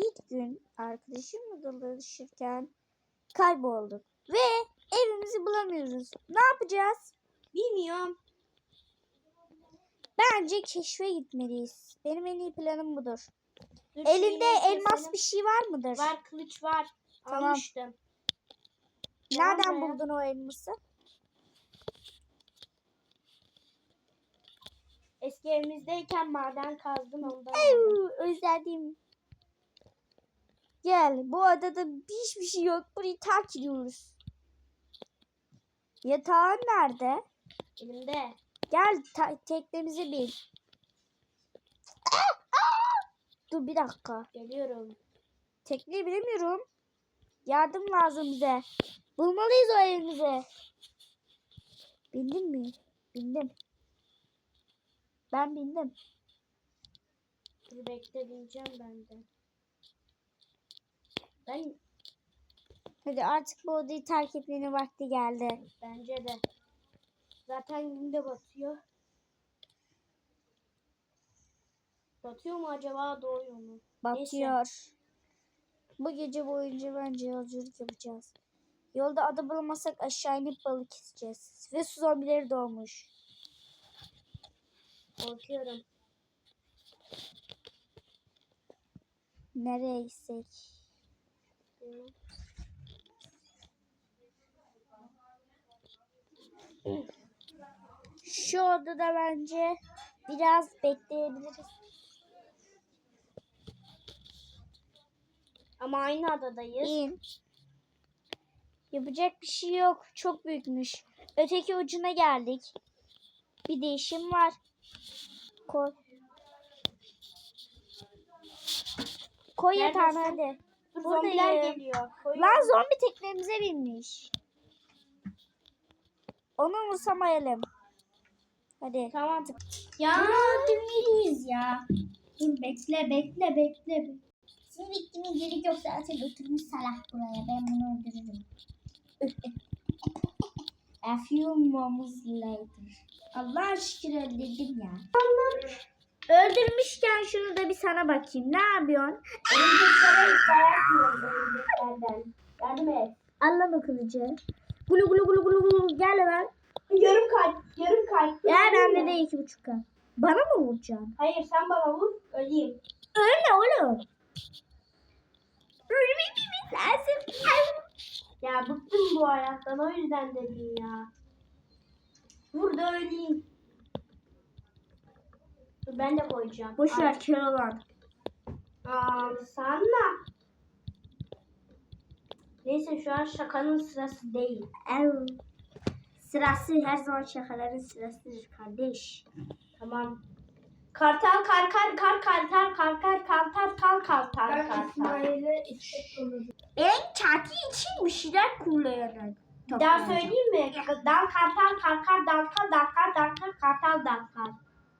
bir gün arkadaşımla dolaşırken kaybolduk. Ve evimizi bulamıyoruz. Ne yapacağız? Bilmiyorum. Bence keşfe gitmeliyiz. Benim en iyi planım budur. Dur, Elinde elmas keselim. bir şey var mıdır? Var kılıç var. Tamam. Almıştım. Nereden Tamam buldun o elması? Eski evimizdeyken maden kazdım ondan. aldım. Ev, özledim. Gel bu adada hiçbir şey yok. Burayı terk ediyoruz. Yatağın nerede? Elimde. Gel teknemize bin. Dur bir dakika. Geliyorum. Tekneyi bilemiyorum. Yardım lazım bize. Bulmalıyız o evimizi. Bindin mi? Bindim. Ben bindim. Dur bekle bineceğim ben de. Ben Hadi artık bu odayı terk etmenin vakti geldi. bence de. Zaten gün de batıyor. Batıyor mu acaba doğuyor mu? Batıyor. Bu gece boyunca bence yolculuk yapacağız. Yolda ada bulamazsak aşağı inip balık keseceğiz. Ve su zombileri doğmuş. Korkuyorum. Nereye gitsek? Bilmem. Şu odada bence biraz bekleyebiliriz. Ama aynı adadayız. İn. Yapacak bir şey yok. Çok büyükmüş. Öteki ucuna geldik. Bir değişim var. Koy. Koy yatağına hadi. Dur Buradayım. zombiler geliyor. Lan zombi teknemize binmiş. Onu umursamayalım. Hadi. Tamam. Ya dönmeliyiz ya. Dur bekle bekle bekle. Seni bittiğine gerek yok zaten oturmuş salak buraya. Ben bunu öldürürüm. A few moments later. Allah şükür öldürdüm ya. Öldürmüşken şunu da bir sana bakayım. Ne yapıyorsun? Örümceklere dayak yiyorum örümceklerden. Yardım et. Kılıcı. Gulu gulu gulu gulu gulu. Gel hemen. Yarım kalp, yarım kalp. Ya bende de iki buçuk kalp. Bana mı vuracaksın? Hayır sen bana vur, öleyim. Öyle oğlum. Ölmemiz lazım. Ya bıktım bu hayattan o yüzden dedim ya. Vur da öleyim. Dur ben de koyacağım. Boş ver kör olan. Aa, sana. Neyse şu an şakanın sırası değil. Ev. Sırası her zaman şakaların sırasıdır kardeş. Tamam. Kartal kar kar kar kartal kar kar kartal kar kartal kartal. En çatı için bir şeyler kullanın. Bir daha söyleyeyim mi? Dal kartal kar kar dal kar dal kar dal kar kartal dal kar.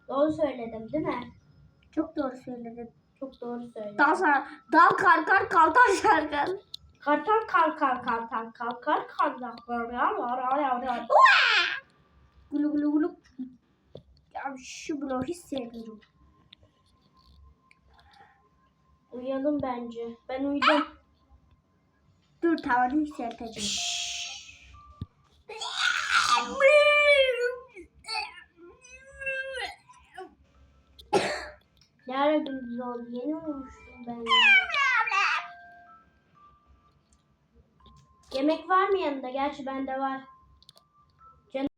Doğru söyledim değil mi? Çok doğru söyledin. Çok doğru söyledim. Dal, sar, dal kar kar kaltar şarkı. Kartal kar kar kartal kar kar kar dal kar dal kar. Gulu gulu gulu. Ya şu bloğu hiç sevmiyorum. Uyuyalım bence. Ben uyudum. Dur tavanı yükselteceğim. Oldu? Yeni uyumuştum ben. Yemek var mı yanında? Gerçi bende var. Canım.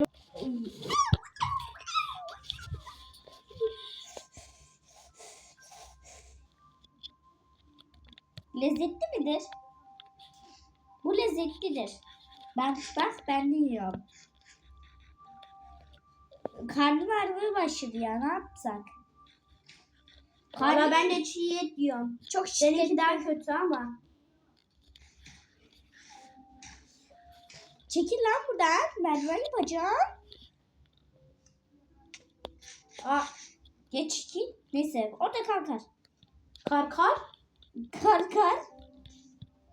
Lezzetli midir? Bu lezzetlidir. Ben bak ben de yiyorum. Karnım ağrımaya başladı ya ne yapsak? Valla ben de çiğ et yiyorum. çok şiddetli. daha kötü ama. Çekil lan buradan. Merdiven yapacağım. Aa, Geç çekil. Neyse orada kalkar. kar kar. Kalkar.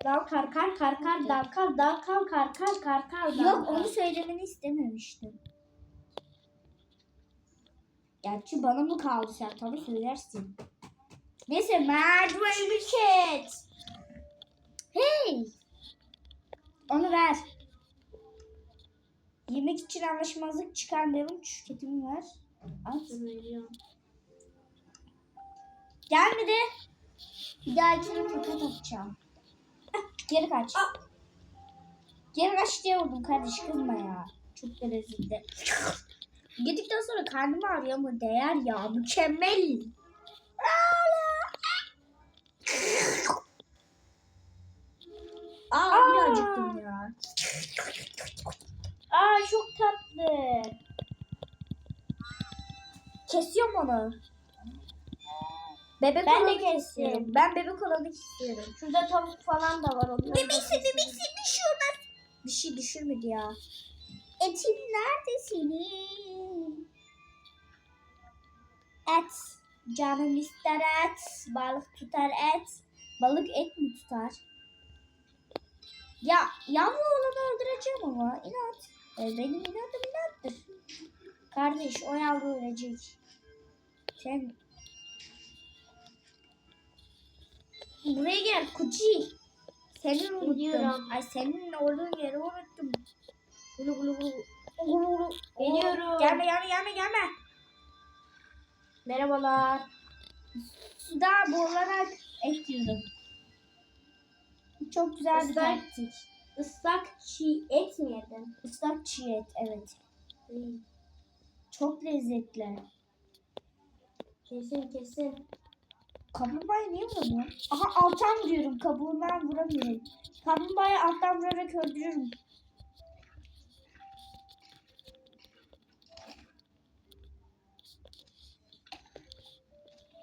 Dal kar kar kar kar dal kar dal kar kar kar kar kar dal Yok onu söylemeni istememiştim. Gerçi bana mı kaldı sen tabii söylersin. Neyse merdiven bir ket. Hey. Onu ver. Yemek için anlaşmazlık çıkarmayalım. Şirketimi ver. At. Veriyorum. Gelmedi. Bir dahakine tokat atacağım. Geri kaç. Geri kaç diye vurdum kardeş kızma ya. Çok da rezildi. Gittikten sonra karnım ağrıyor ama değer ya. Mükemmel. Aa, Aa. yine acıktım ya. Aa çok tatlı. Kesiyorum onu. Bebek Ben de kesiyorum. Ben bebek olanı istiyorum. Şurada tavuk falan da var. onları keselim. bebeksin düşürmez. Bir şey düşürmedi ya. Etin nerede senin? Et. Canım ister et. Balık tutar et. Balık et mi tutar? Ya yavru olanı öldüreceğim ama inat. E, benim inadım inattır. Kardeş o yavru ölecek. Sen Buraya gel kuci. Senin unuttum. Ay senin olduğun yeri unuttum. Gulu gulu gulu. Gulu gulu. Geliyorum. Gelme gelme gelme gelme. Merhabalar. Suda boğularak et yiyorum. Çok güzel Islak. taktik. Islak çiğ et mi yedin? Islak çiğ et evet. Çok lezzetli. Kesin kesin. Kaplumbağayı niye vuramıyorum? Aha alttan vuruyorum. Kabuğundan vuramıyorum. Kaplumbağayı alttan vurarak öldürürüm.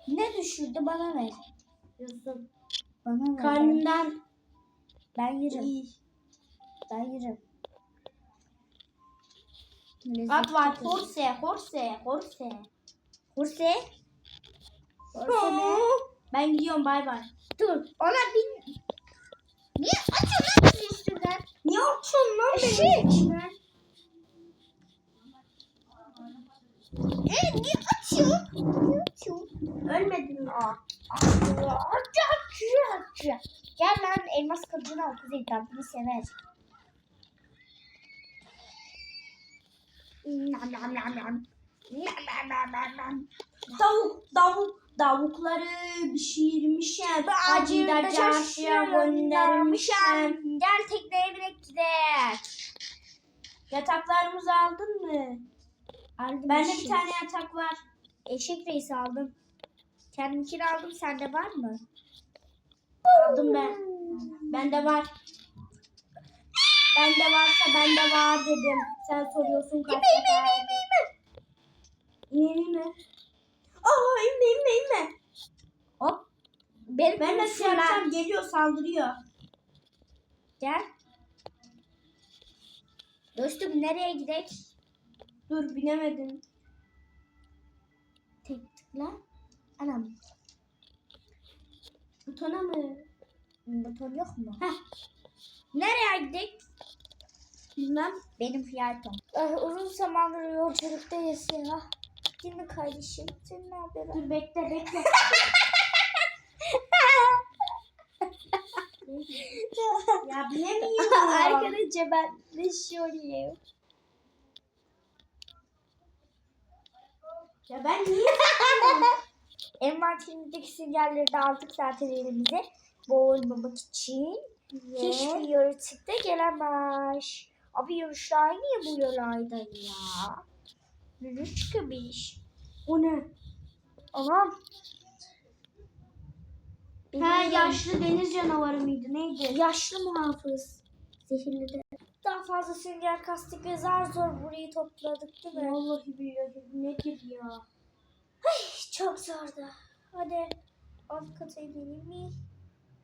Ne düşürdü bana ver. Diyorsun. Bana ver. Karnından Ben yerim. Ben yerim. At var. Horse, horse, horse. Horse. Horse ne? Ben gidiyorum bay bay. Dur. Ona bin. Niye atıyorsun lan bizi üstünden? Niye uçuyorsun lan Eşek. Ee, niye? Ölmedin mi? Atıyor, atıyor. Gel lan elmas kılıcını al kuzey tatlını sever. Nam nam nam nam. Nam nam nam nam. Tavuk, tavuk, tavukları pişirmişim. Hacı da çarşıya göndermişim. Gel tekneye binek gidelim. Yataklarımızı aldın mı? Aldım Bende bir eşek. tane yatak var. Eşek reisi aldım. Kendimkini aldım. Sende var mı? Aldım ben. Bende var. Bende varsa bende var dedim. Sen soruyorsun kaç defa. İneyim mi? Aa inme inme inme. Hop. Benim Ben nasıl lan. yapacağım? Geliyor saldırıyor. Gel. Dostum nereye gidek? Dur binemedim. Tıkla. Anam. Butona mı? Buton yok mu? Heh. Nereye gidek? Bilmem. Benim fiyatom. Ay, uzun zamandır yolculuktayız ya. Değil mi kardeşim? Senin ne haberin? Dur bekle bekle. ya bilemiyorum. Arkadaşlar ben düşüyorum. Ya ben niye? Envanterimizdeki süngerleri de aldık zaten elimize. Boğulmamak için. Hiçbir yaratık da gelemez. Abi yarışlar niye bu yolaydan ya? Ne çıkmış? O ne? Anam. Ha Benim yaşlı deniz canavarı mıydı neydi? yaşlı muhafız. Zehirli de. Daha fazla sünger kastık ve zar zor burayı topladık değil mi? Vallahi billahi nedir ya? Çok zordu. Hadi alt kata inelim mi?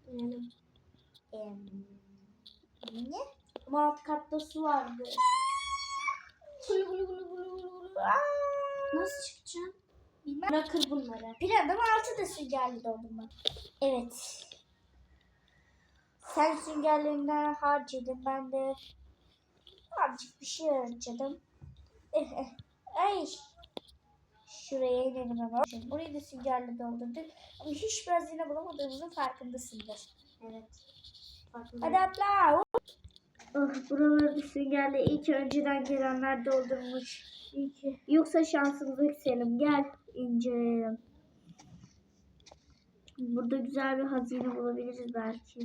Yani, Em, ne? ama alt katta su vardı. Gulu gulu gulu gulu gulu gulu. Nasıl çıkacaksın? Bilmem. Bırakır bunları. Planım altı da süngerli doldum ben. Evet. Sen süngerlerinden harcadın. Ben de azıcık bir şey harcadım. Eh, eh. Ay. Şuraya inelim hemen. Şimdi burayı da süngerle doldurduk. Ama hiç biraz yine bulamadığımızın farkındasındır. Evet. Hadi atla. Oh, buraları süngerle ilk önceden gelenler doldurmuş. İyi ki. Yoksa şansımızı yükselim. Gel inceleyelim. Burada güzel bir hazine bulabiliriz belki.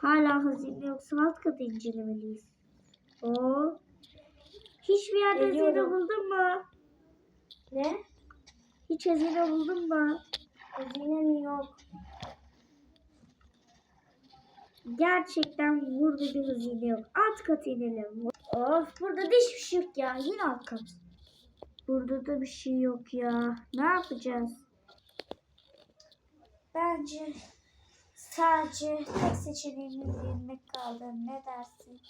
Hala hazine yoksa alt katı incelemeliyiz. Oo. Hiçbir yerde hazine buldun mu? Ne? Hiç hazine buldun mu? Hazine mi yok? Gerçekten burada bir hazine yok. Alt kata inelim. Of burada da hiçbir şey yok ya. Yine alt kat. Burada da bir şey yok ya. Ne yapacağız? Bence sadece tek seçeneğimiz yürümek kaldı. Ne dersin?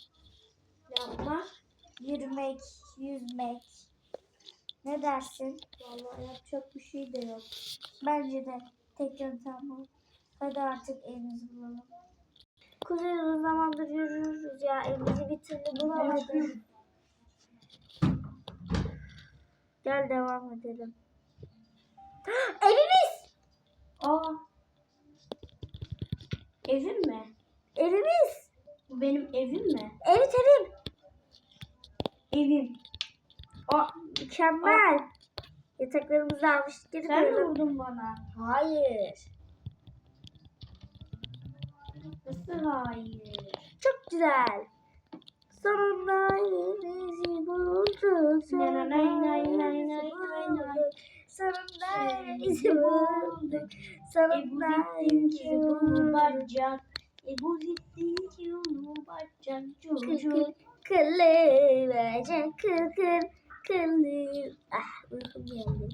Yapma. Yürümek, yüzmek. Ne dersin? Vallahi yapacak bir şey de yok. Bence de tek yöntem bu. Hadi artık evimizi bulalım. Kuzey uzun zamandır yürürüz ya. Evimizi bir türlü bulamadık. Gel devam edelim. Evim mi? Evimiz! Bu benim evim mi? Evet evim. Evim. Aa, mükemmel. Yataklarımızı almıştık. Geri Sen koyalım. vurdun bana? Hayır. Nasıl hayır? Çok güzel. Sonunda evimizi bulduk. Sonunda nay. bulduk. Sonunda evimizi bulduk. Sonunda bulduk. bacak. Ebu zittin ki bacak. Kır Çocuk. kır kırlı bacak kır kır kırlı. Ah uykum geldi.